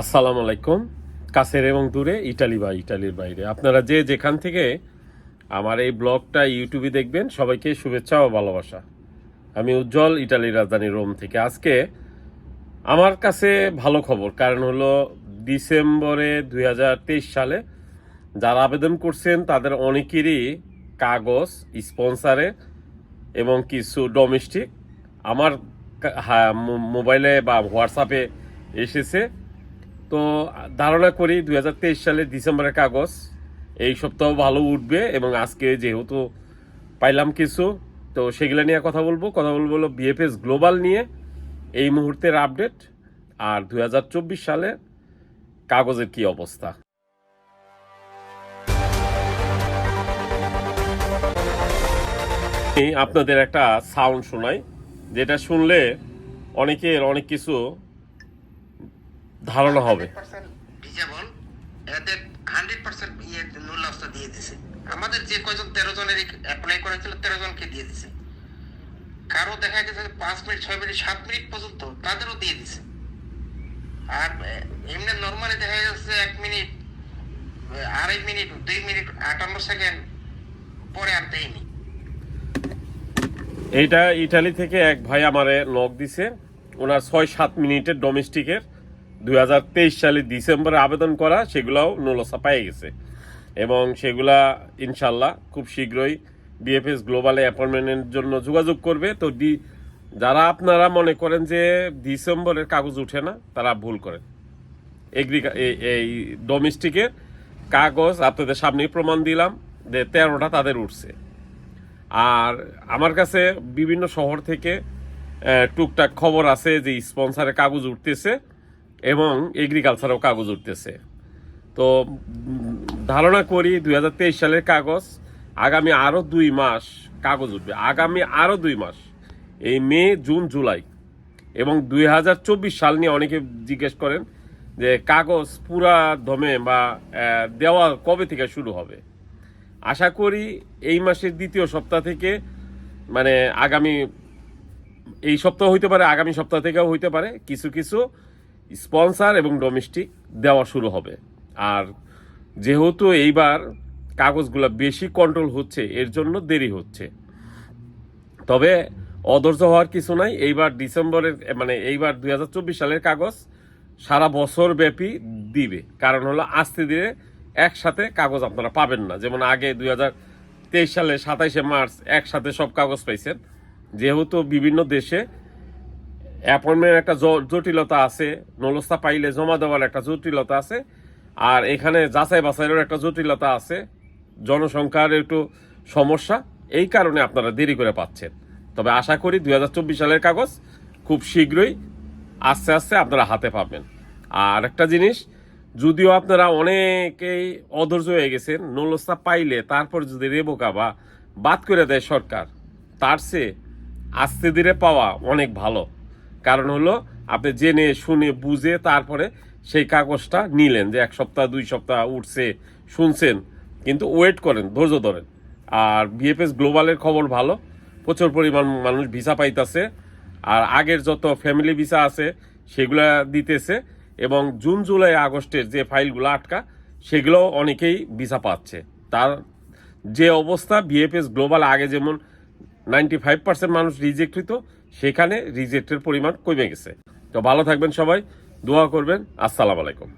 আসসালামু আলাইকুম। কাছের এবং দূরে, ইটালি বা ইটালির বাইরে। আপনারা যে যেখান থেকে আমার এই ব্লগটা ইউটিউবে দেখবেন, সবাইকে শুভেচ্ছা ও ভালোবাসা। আমি উজ্জ্বল, ইটালির রাজধানী রোম থেকে। আজকে আমার কাছে ভালো খবর, কারণ হলো ডিসেম্বরে দু হাজার তেইশ সালে যারা আবেদন করছেন, তাদের অনেকেরই কাগজ, স্পন্সারে এবং কিছু ডোমেস্টিক আমার মোবাইলে বা হোয়াটসঅ্যাপে এসেছে। তো ধারণা করি দু হাজার তেইশ সালে ডিসেম্বরের কাগজ, এই সপ্তাহ ভালো উঠবে এবং আজকে যেহেতু পাইলাম কিছু, তো সেগুলো নিয়ে কথা বলব। কথা বলব হলো বিএফএস গ্লোবাল নিয়ে, এই মুহূর্তের আপডেট আর দুই সালে কাগজের কি অবস্থা। আপনাদের একটা সাউন্ড শোনাই, যেটা শুনলে অনেকের অনেক কিছু ধারণা হবে। ভিজাবল এদের হান্ড্রেড পার্সেন্ট ইয়ে নুল দিয়ে দিছে। আমাদের যে কয়জন তেরো জনের অ্যাপ্লাই করেছিল তেরো জনকে দিয়ে দিছে। কারও দেখা গেছে পাঁচ মিনিট ছয় মিনিট সাত মিনিট পর্যন্ত তাদেরও দিয়ে দিছে। আর এমনি নর্মালি দেখা যাচ্ছে এক মিনিট আড়াই মিনিট দুই মিনিট আটান্ন সেকেন্ড পরে আর দেয়নি। এইটা ইটালি থেকে এক ভাই আমারে লক দিছে। ওনার ছয় সাত মিনিটের ডোমেস্টিকের দু হাজার তেইশ সালে ডিসেম্বরে আবেদন করা, সেগুলাও নলসা পেয়ে গেছে। এবং সেগুলা ইনশাল্লাহ খুব শীঘ্রই বিএফএস গ্লোবালে অ্যাপয়েন্টমেন্টের জন্য যোগাযোগ করবে। তো ডি, যারা আপনারা মনে করেন যে ডিসেম্বরের কাগজ উঠে না, তারা ভুল করেন এগ্রিকা এই- এই ডোমেস্টিকের কাগজ আপনাদের সামনেই প্রমাণ দিলাম যে তেরোটা তাদের উঠছে। আর আমার কাছে বিভিন্ন শহর থেকে টুকটাক খবর আছে যে স্পন্সারের কাগজ উঠতেছে। এবং এগ্রিকালচারও কাগজ উঠতেছে। তো, ধারণা করি দুই হাজার তেইশ সালের কাগজ আগামী আরও দুই মাস কাগজ উঠবে। আগামী আরও দুই মাস, এই মে, জুন, জুলাই। এবং দুই হাজার চব্বিশ সাল নিয়ে অনেকে জিজ্ঞেস করেন যে কাগজ পুরা দমে বা দেওয়া কবে থেকে শুরু হবে? আশা করি এই মাসের দ্বিতীয় সপ্তাহ থেকে মানে আগামী, এই সপ্তাহ হইতে পারে, আগামী সপ্তাহ থেকেও হইতে পারে। কিছু কিছু স্পন্সার এবং ডোমেস্টিক দেওয়া শুরু হবে। আর যেহেতু এইবার কাগজগুলো বেশি কন্ট্রোল হচ্ছে, এর জন্য দেরি হচ্ছে। তবে অধৈর্য হওয়ার কিছু নাই। এইবার ডিসেম্বরের মানে এইবার দু হাজার চব্বিশ সালের কাগজ সারা বছর ব্যাপী দিবে। কারণ হলো, আস্তে ধীরে একসাথে কাগজ আপনারা পাবেন না। যেমন আগে দুই তেইশ সালে সাতাইশে মার্চ একসাথে সব কাগজ পাইছেন। যেহেতু বিভিন্ন দেশে অ্যাপয়েন্টমেন্ট একটা জটিলতা আছে, নলস্তা পাইলে জমা দেওয়ার একটা জটিলতা আছে, আর এখানে যাচাই বাছাইয়ের একটা জটিলতা আছে, জনসংখ্যার একটু সমস্যা, এই কারণে আপনারা দেরি করে পাচ্ছেন। তবে আশা করি দু হাজার চব্বিশ সালের কাগজ খুব শীঘ্রই আস্তে আস্তে আপনারা হাতে পাবেন। আর একটা জিনিস, যদিও আপনারা অনেকেই অধৈর্য হয়ে গেছেন, নলস্তা পাইলে তারপর যদি রেবোকা বা বাদ করে দেয় সরকার, তার চেয়ে আস্তে ধীরে পাওয়া অনেক ভালো। কারণ হলো আপনি জেনে, শুনে, বুঝে তারপরে সেই কাগজটা নিলেন যে এক সপ্তাহ, দুই সপ্তাহ উঠছে, শুনছেন, কিন্তু ওয়েট করেন, ধৈর্য ধরেন। আর বিএফএস গ্লোবালের খবর ভালো, প্রচুর পরিমাণ মানুষ ভিসা পাইতেছে, আর আগের যত ফ্যামিলি ভিসা আছে, সেগুলা দিতেছে, এবং জুন, জুলাই, আগস্টের যে ফাইলগুলো আটকা সেগুলো অনেকেই ভিসা পাচ্ছে। তার যে অবস্থা বিএফএস গ্লোবাল আগে যেমন নাইনটি ফাইভ পার্সেন্ট মানুষ রিজেক্ট হইতো, সেখানে রিজেক্টের পরিমাণ কমে গেছে। তো ভালো থাকবেন সবাই, দোয়া করবেন। আসসালামু আলাইকুম।